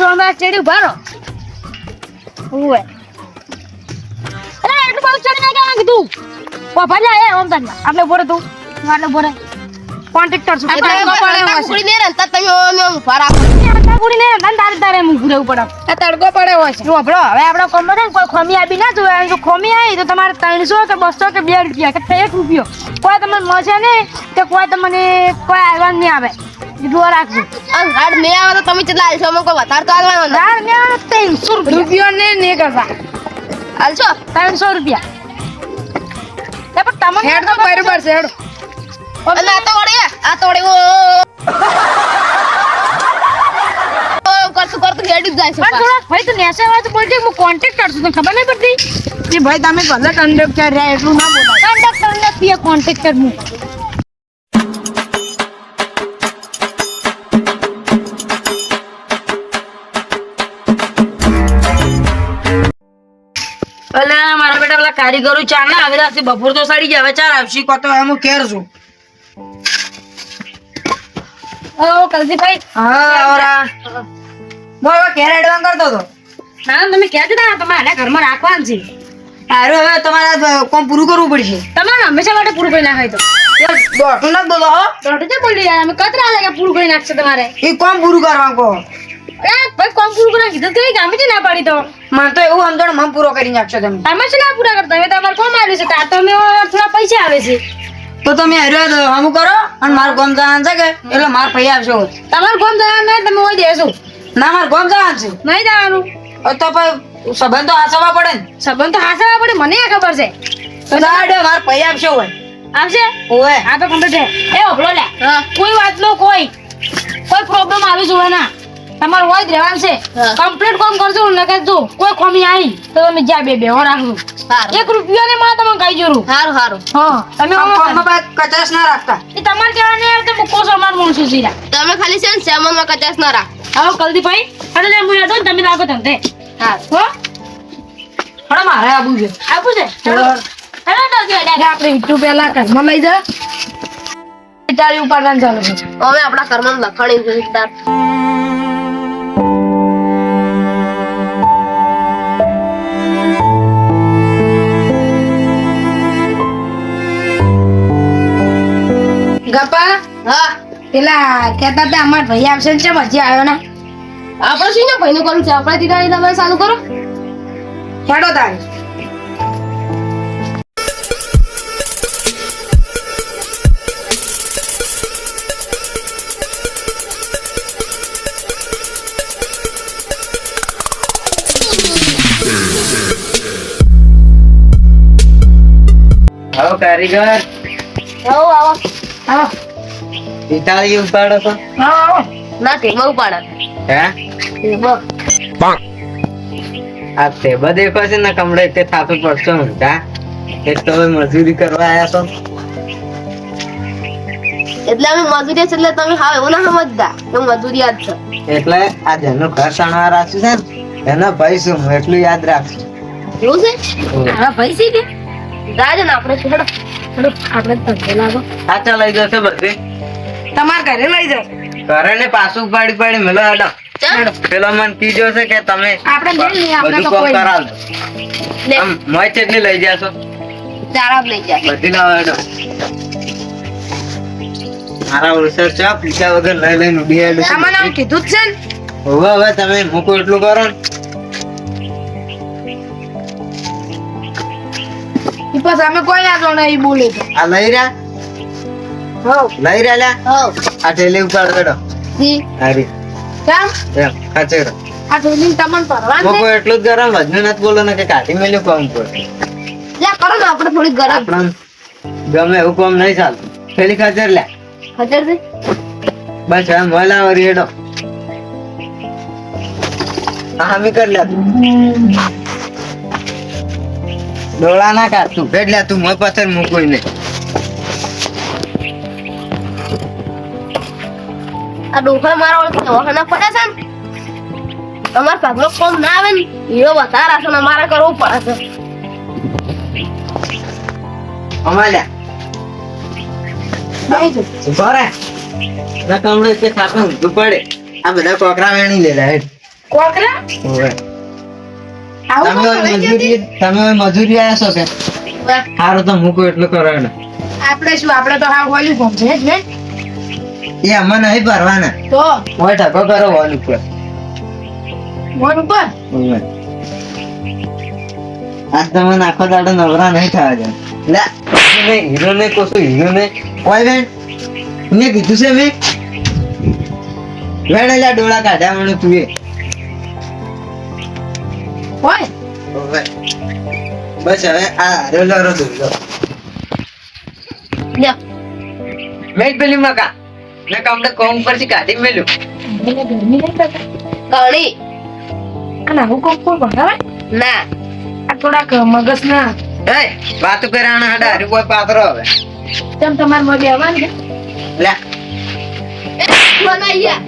ત્રણસો અમે ચડી ભારો. રહો અરે એટલું બહુ ચડી ના ગયા કીધું. ઓ લે એ ઓમ તન આપણે બોરે તું. આટલે બોરે કોન્ટ્રાક્ટર છું એટલે પડે પડે ને રંતા તમે ઓમ ઓમ ઊભા રાખો. ને તને તારે તારે હું ઘૂરેવું પડે. આ તડકો પડે હોય છે. આપણો હવે આપણો કોમનો ને કોઈ ખોમી આપી ના જોવે. જો ખોમી આવી તો તમારે ત્રણસો કે બસો કે બે રૂપિયા કે એક રૂપિયો. કોઈ તમને મળશે ને કે કોઈ તમને કોઈ આવવાનું નહીં આવે એટલું રાખજો. આ ગાડ ને આવે તો તમે કેટલા આલશો અમે કોઈ વધારે તો આલવાનો ના દાળ ને આવે ત્રણસો રૂપિયા. રૂપિયો ને ને કરતા આલશો ત્રણસો રૂપિયા. એ પણ તમને હેડ તો બરોબર છે? હેડ. અને આ તો વળે આ તો વળે ઓ ઓ કરતું કરતું હેડી જ જાય છે પણ થોડા ભાઈ તું નેસે આવે તો બોલજે હું કોન્ટેક્ટ કરશું તને ખબર નહીં પડતી? એ ભાઈ તમે ભલે કંડક્ટર રહ્યા એટલું ના બોલો કંડક્ટર નથી કોન્ટેક્ટર હું પેલા કારીગરો ચાર ના આવે રાતથી બપોર તો સડી ગયા હવે ચાર આવશે કો તો હું કેર છું. ઓ કલજીભાઈ. હા ઓરા હું કેર એડવાન કરતો તો હા તમે ક્યાં જતા તમારે ઘરમાં રાખવાનું છે. હારું હવે તમારે કોમ પૂરું કરવું પડશે. તમારે હંમેશા માટે પૂરું કરી નાખાય તો. દોઢું ના બોલો હો. દોઢ બોલી યાર અમે કતરા લાગે પૂરું કરી નાખશે તમારે. એ કોમ પૂરું કરવા કહો. ભાઈ કોમ પૂરું કરવા કીધું તો ગામે જ ના પાડી તો. મને તો એવું સમજણ મન પૂરો કરી નાખશો તમે. તમે શું ના પૂરા કરતા? હવે તમારે કોમ આવ્યું છે તાર તો અમે થોડા પૈસા આવે છે. તો તમે હાર્યો અમુક કરો અને મારું ગોમ જવાનું છે કે? એટલે માર પૈયા આવશો તમારું કોમ જવાનું નહીં તમે હોય દેશો. ના મારું ગોમ જવાનું છે. નહીં જવાનું. તો સંબંધ તો હાચવવા પડે ને. સંબંધ તો હાસવા પડે મને ખબર છે. તો દાડે માર પૈયા આવશો હોય. આવશે? ઓય આ તો કમ્પ્લીટ છે. એ ઓબળો લે. કોઈ વાતનો કોઈ કોઈ પ્રોબ્લેમ આવી જોવે ના. તમારે હોય જ રહેવાનું છે. કમ્પ્લીટ કોમ કરજો ને કે જો કોઈ ખોમી આવી તો તમે જ્યાં બે બેહો રાખજો. સારું. એક રૂપિયો ને માં તમે કઈ જરૂર સારું સારું. હા તમે કચાસ ના રાખતા. એ તમારે ત્યાં નહીં આવે તો મૂકો છો અમાર માણસો સીધા તમે ખાલી છે ને સેમનમાં કચાસ ના રાખ. આવો કલદીભાઈ અરે લે હું હેડો ને તમે લાગો ધંધે હા હો? પણ મારે આવું છે. આપું છે? હેડો હેડો તો હેડે આપણે યુટ્યુબ પેલા ઘરમાં લઈ જા. તારી ઉપાડવાનું ચાલુ અમે આપણા કર્મ લખાણી જોઈદાર ગપા હા. પેલા કહેતા હતા અમાર ભાઈ આવશે ને ચમ હજી આવ્યો ના આપણે શું ને ભાઈનું કરું છે? આપણે દીદારી તમે ચાલુ કરો. હેડો તારે. કારીગર. આવો આવો. આવો ઇટાલી ઉપાડો તો આવો ના ટેબલ ઉપાડે. હે? ટેબલ આ તે બધે છે ને કમળે તે થાપે પડશો ઊંધા એક તો મજૂરી કરવા આયા તો એટલે અમે મજૂરી છે એટલે તમે હા એવું ના સમજતા કે મજૂરી યાદ છે. એટલે આ જેનું ઘર સણવા રાખ્યું છે ને એના ભાઈ શું એટલું યાદ રાખશું એવું છે? ભાઈ છે? કે રાજ ને આપણે હેડો હેડો આપણે ધંધે લાગો સાચા લઈ જશે બધી. તમાર ઘરે લઈ જાઓ. ઘરે ને પાછું પાડી પાડી મેલો હેડો. પેલો મને કીધો છે કે તમે આપણે લઈ લઈએ આપણે તો કોઈ કરાવજો. આમ મોય ચટણી લઈ જાશો? ચારાબ લઈ જાય બધી લાવો હેડો. મારા ઓળસર ચા પીછા વગર લઈ લઈને ઉડી હેડું. કીધું જ છે ને. હવે હવે તમે મૂકો એટલું કરો ને. પછી અમે કોઈ ના જોણે ઈ બોલે આ લઈ રહ્યા? હો લઈ રહ્યા લ્યા? આ ઠેલી ઉપાડ હેડો જી. હારી કેમ? એમ ખચેડો આ ઠેલી તમન પરવા મૂકો એટલું જ ગરમ વજન નત બોલો ને કે કાઢી મેલ્યું કોમ પર લે કરો ને આપણે થોડી ગરમ. આપણને ગમે એવું કોમ નહીં ચાલતું પેલી ખાચર લ્યા. ખાચર દે બસ એમ મોલા વરી હેડો. હા હમી કર લ્યા ડોળા ના કાઢ એટલે તું મોય પથ્થર મૂકું ને આ ડોફા મારા ઓળખે વહાના પડે છે ને. તમારા ભાગનો કોમ ના આવે ને એવો વધારા છે ને મારે કરવું પડે છે. અમાલ્યા ઊભા ના કમળે પડે. આ બધા કોકરા વેણી લેલા કોકરા. તમે મજૂરી તમે મજૂરી આયા છો કે. સારું તો મૂકો એટલું કરો ને આપણે શું આપણે તો હા વોલ્યુ ફોર્મ છે ને એ અમે નહીં ભરવાના. તો? હોય ઠકો કરો વોલ ઉપર. ફોન ઉપર? આ તમે નાખો દાડો નવરા નહીં થવા જાય લે મેં હીરો ને કોશું હીરો ને કોઈ બેન મેં કીધું છે મેં. વેણ એટલે ડોળા કાઢ્યા મને તું એ. હોય? બસ હવે આ રોલારો હારો લ્યો. મેં પેલી મકા મેં કમડે કોમ પરથી કાઢી મેલું. એને ગરમી નહીં થતી. કળી. અને હું કોમ કોઈ ભણાવે? ના. આ થોડાક મગજ ના એ વાતો કર્યા હડા. હારી કોઈ પાત્રો હવે. તેમ તમારે મજે આવવાની લે. મને અહીંયા.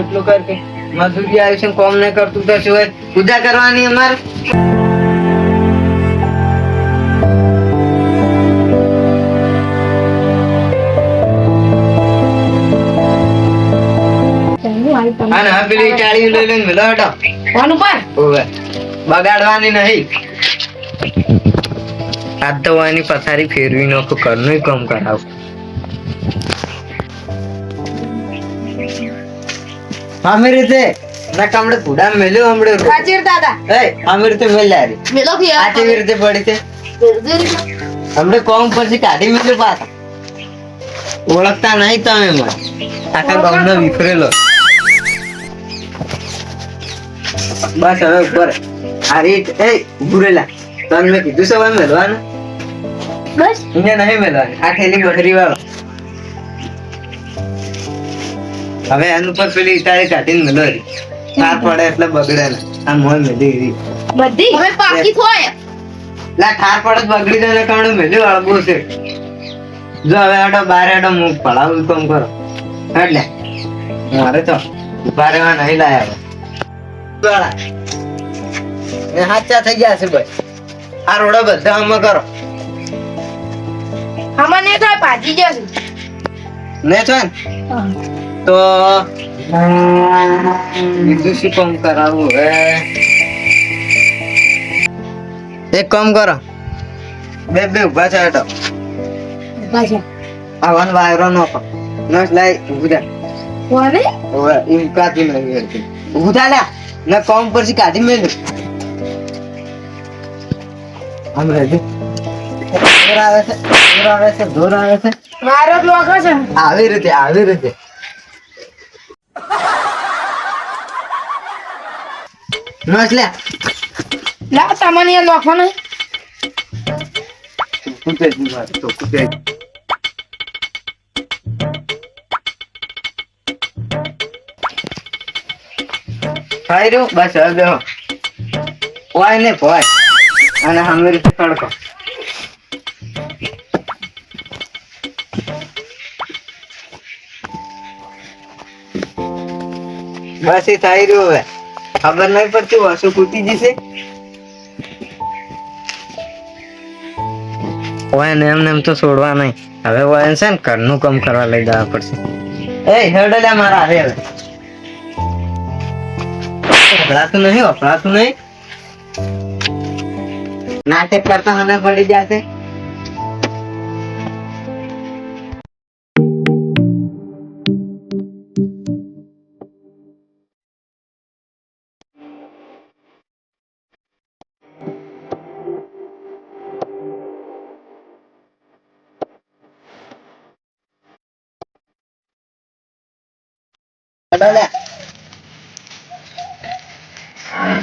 એટલું કર કે મજૂરી આવ્યું છે કોમ નહીં કરતું તો શું પૂજા કરવાની અમારે? અને હા પેલી ટાળી લઈ લઈને મેલો હટો ફોન ઉપર ઓવે. બગાડવાની નહીં. આજ તો એની પથારી ફેરવી નાખું ઘરનું કામ કરાવું. આમી રીતે ના કામડે કુડા મેલ્યો હમણે કાચીર દાદા. એ આમી રીતે મેલ્યા રે મેલો કે આ કેવી રીતે પડી છે હમણે કોમ પરથી કાઢી મેલ્યો પાછા. ઓળખતા નહીં તમે મને. આખા ગામનો વિફરેલો બસ હવે ઉપર. આ રીત એ ઉભરેલા તને મેં કીધું હવે મેલવાનું? બસ. અહીંયા નહીં મેલવાની. આ થેલી બકરી વાળો હવે એનું પર પેલી તારી કાઢીને મેલો રી તાર પડે એટલે બગડે ને. આ મોય મેલી રી બધી? હવે પાકી થોય. લા ઠાર પડે બગડી જાય ને કારણે મેલ્યો અળગો છે. જો હવે આડો બાર આડો મુખ પડાવું કામ કરો. એટલે મારે તો ઊભા રહેવા નહીં લાયા હવે. હાચા થઈ ગયા છે ભાઈ. આ રોડો બધા આમાં કરો. આમાં તો થાય પાજી જશે ને? છો ને તો બીજું શું કામ કરાવું હવે? એક કામ કરો. બે બે ઊભા છે હટો પાછા આવન વાયરો નો પણ નસ લાઈ થા. ઓરે હવે ઈ કાઢી નહીં હેરતી. ઊભું થા લ્યા. ને કોમ પરથી કાઢી મેલ આમ રહેજે ઢોર આવે છે ઢોર આવે છે ધોર આવે છે. મારો જ છે. આવી રીતે આવી રીતે. નસ લે. લા સામાન્ય લોકો ને મારે તો કૂદે જ. બસ હવે ને ભોય. અને રીતે તડકો. બસ એ થઈ રહ્યું હવે. ખબર નહીં પડતી વસુ કૂટી જશે? ઓય ને એમને એમ તો છોડવા નહીં હવે ઓય છે ને ઘરનું કામ કરવા લઈ જવા પડશે. એ હેડલ્યા મારા હવે વપરાતું નહીં વપરાતું નહીં. નાટક કરતા હને પડી જશે.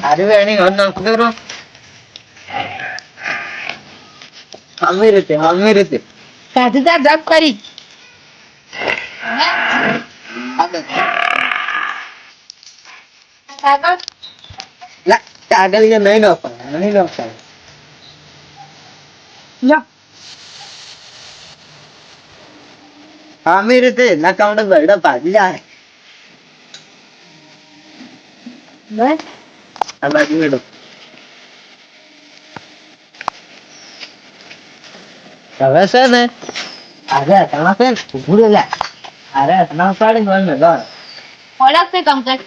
અરે એની હદ નાખ દો અમી રીતે અમી રીતે. કાઢી તાર જપ કરી. કે નહીં નોખા નહીં નોખા. લો. અમી રીતે ના કાઉન્ટર બરડા ભાજી જાય. બસ આ બાજુ હેડો હવે છે ને અરે તમે છે ને ઉભું રહે લે અરે ના પાડી હોય ને લો ઓળખ છે કમ્પ્લેટ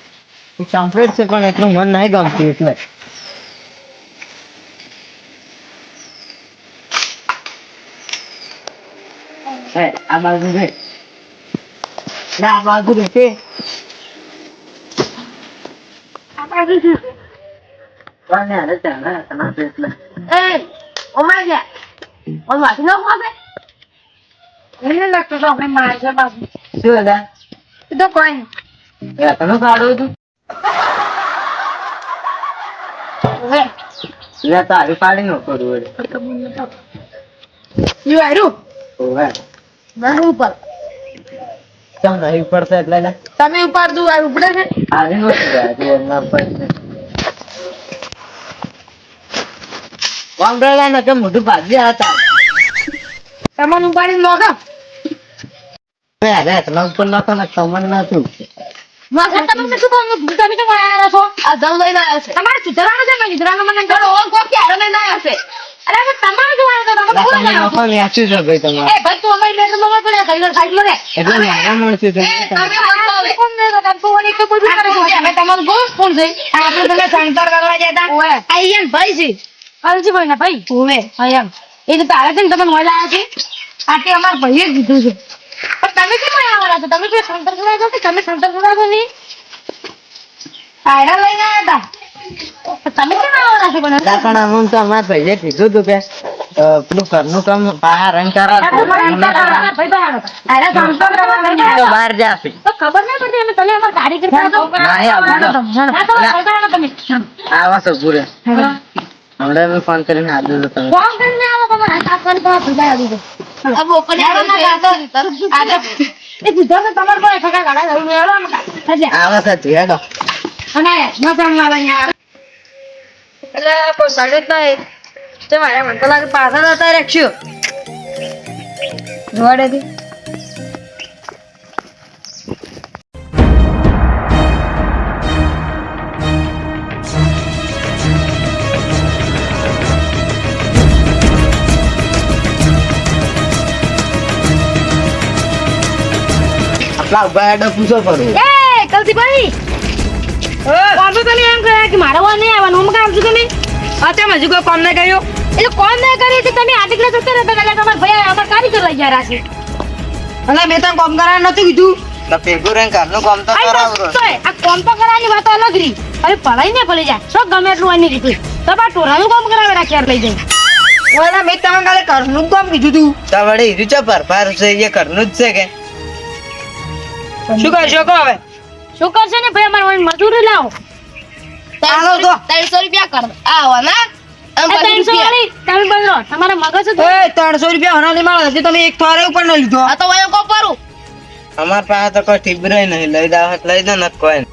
કમ્પ્લીટ છે પણ એટલું મન નહીં ગમતું એટલે હે, આ બાજુ રે રે એ એ કોઈ નહીં તને કાઢું હતું લે તારી પાડી નો કરું વળી. યુ આયરું ઓવે. મને ઉપર કેમ નહીં ઉપડશે એટલે તમે ઉપર દુ આ ઉપડે છે. આવી નો તું વાંભળેલા ને કે મોઢું ભાગી હતા. તમને ઉપાડી મોકો. અરે તમે ઉપર નતો ને કમર નતું મોકો તમે શું કહો? તમે તો આયા છો. આ દમ લઈને આવ્યા છે. તમારે સુધરવાનું છે ને? સુધરવાનું મને કરો ઓ કો ક્યારે લઈને આવ્યા છે. અરે હવે તમારે જોવાનું છે તમે કોણ તમે લાવો છે ભાઈ તમારે. એ ભાઈ તું અમારી મેટરમાં પડે કઈ સાઈડમાં રે એટલે નાના માણસો છે. તમે તમારું છે. આપણે તમે સંતર કરવા જતા આયન ભાઈ છે અલજી ભાઈ ના ભાઈ? ઓવે. આયન એ તો તારા છે ને તમે મોય લાયા છે? આટે અમાર ભાઈએ કીધું છે. પણ તમે કેમ આવ્યા છો? તમે કોઈ સંતર કરવા છો કે તમે સંતર કરવા છો નહીં? આયરા લઈને આવ્યા હતા. તમે કેમ આવ્યા છો? પણ પણ અમુક તો અમારા ભાઈએ કીધું હતું કે પેલું ઘરનું કામ બહાર અંકારા બહાર. જાશે. ખબર નહીં પડતી અમે તમે અમાર ગાડી કરતા આવા છો પૂરે હમણાં મેં ફોન કરીને આપ્યું હતું તમે. ફોન કરીને આવો તમારે હાથ તો ભૂલાઈ આવી ગઈ આ બોકડી આવે ને આ એ સીધો ને તમારે કોઈ ફકા ગાડા જરૂર નહીં એટલે આવા છે હેડો. અને ન અહીંયા. એટલે કોઈ સડે જ નહીં. તે મારે મને તો લાગે પાછળ જતા રાખશું જોવાડેથી ઊભા હેડો પૂછો પડું એ કલસીભાઈ કોણ તો તમે એમ કહ્યા કે મારા વાર નહીં આવવાનું કામ છું તમે? અચ્છા મજુ કોઈ કામ નહીં કર્યું એટલે કોણ નહીં કરી છે તમે આટલે જતા રહેતા? એટલે તમાર ભાઈ અમાર કારીગર લઈ ગયા છે અલા મેં તને કામ કરાવવાનું નતું કીધું. તો ભેગું રહીને ઘરનું કામ તો કરાવરો આ કોમ તો કરવાની વાત અલગ રહી. અરે પડાઈ ને ભલે જાય. શું ગમે એટલું આની રીતે? તો ટોરાનું કામ કરાવે રાખ્યા લઈ જાય ઓલા મેં તમને કાલે ઘરનું કામ કીધું તું. તમારે હીરું ચો પરફાર છે એ ઘરનું જ છે કે? શું કરશો કો હવે? શું કરશે ને ભાઈ અમારે મજૂરી લાવો. તો. ત્રણસો રૂપિયા કર. આવો ના? ત્રણસો તમે બદલો તમારા મગજ જ રૂપિયા માળ હજી તમે એક થોરે ઉપર ન લીધો. આ તો વયો કો પરું અમાર પાસે તો કોઈ ટીબરો નહીં લઈ દા લઈ દો ને કોઈ.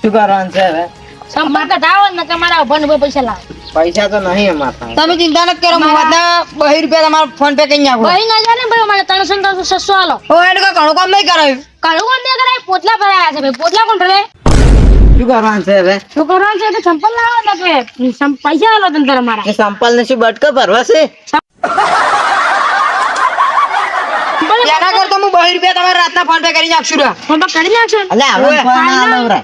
શું કરવાનું છે હવે? સંપર્ક ધાવો ને તમારા ઊભા પૈસા લાવો. પૈસા તો નહીં અમાર પાસે. તમે ચિંતા નથી કરો હું વાતના બહી રૂપિયા તમારા ફોન પે કરી નાખું. ના જાને ભાઈ અમારે ત્રણસો ને ત્રણસો છસો આલો. ઓ એને કોઈ ઘણું કામ નહીં કરાયું. ઘણું કામ નહીં કરાય પોતલા ભરાયા છે ભાઈ પોતલા કોણ ભરે? શું કરવાનું છે હવે. શું કરવાનું છે કે સંપલ લાવો ને કે પૈસા આલો તને તારા મારા. સંપલ ને શું બટકો ભરવા છે? એના કરતા હું બહી રૂપિયા તમારા રાતના ફોન પે કરી નાખશું ફોન પર કરી નાખશો. ને. હવે ફોન ના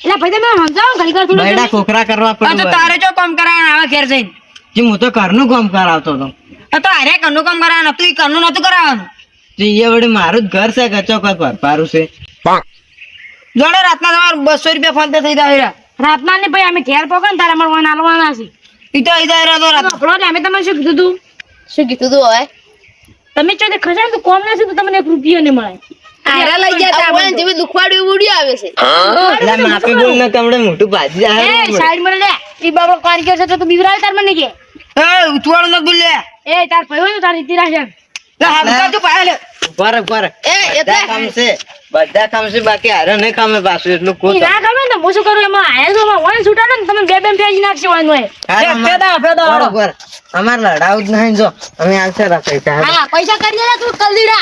એટલે ભાઈ તમે સમજાવો ઘડી ઘડી થોડું બૈડા કોકરા કરવા તો તારે જો કામ કરાવવાનું આવે ઘેર જઈને. જે હું તો ઘરનું કામ કરાવતો હતો. તો હારે ઘરનું કામ કરાવવાનું ઘરનું નતું કરાવવાનું. જે મારું જ ઘર છે કચો કચ ભરપારું છે. જોડે રાતના તમારે બસો રૂપિયા ફોન પે થઈ જાય રાતના ને ભાઈ અમે ઘેર પોકે ને તારે અમારે વાન આલવાના છે. એ તો આવી જાય તો રાત આપણો ને અમે તમને શું કીધું તું? શું કીધું તું હવે? તમે જો તે ખસે તો કોમ નથી તો તમને એક રૂપિયો નહીં મળે. આયરા લઈ ગયા તા જેવી દુખવાડી ઉડી આવે છે. બોલ ને મોટું ભાજી એ જાય સાઈડમાં લે. ઈ બાબો કારીગર છે તો તું બીવરાવે તાર મને કે. એ ઉતવાળું નથી બોલ એ તાર ને તારી તીરા છે. લે હાથ તું પાય લે. પર પર એ એ બધા કામ બધા કામ બાકી હારે નહીં કામે પાછું એટલું કોઈ ના ગમે ને હું શું કરું એમાં આયા છો એમાં વન છૂટા ને તમે બે બે ફેજી નાખશો એનું હોય ફેદા ફેદા બરોબર અમારે લડાવ જ નહીં જો. અમે આવશે રાખે પૈસા હા પૈસા કરી દે તું કલદીડા.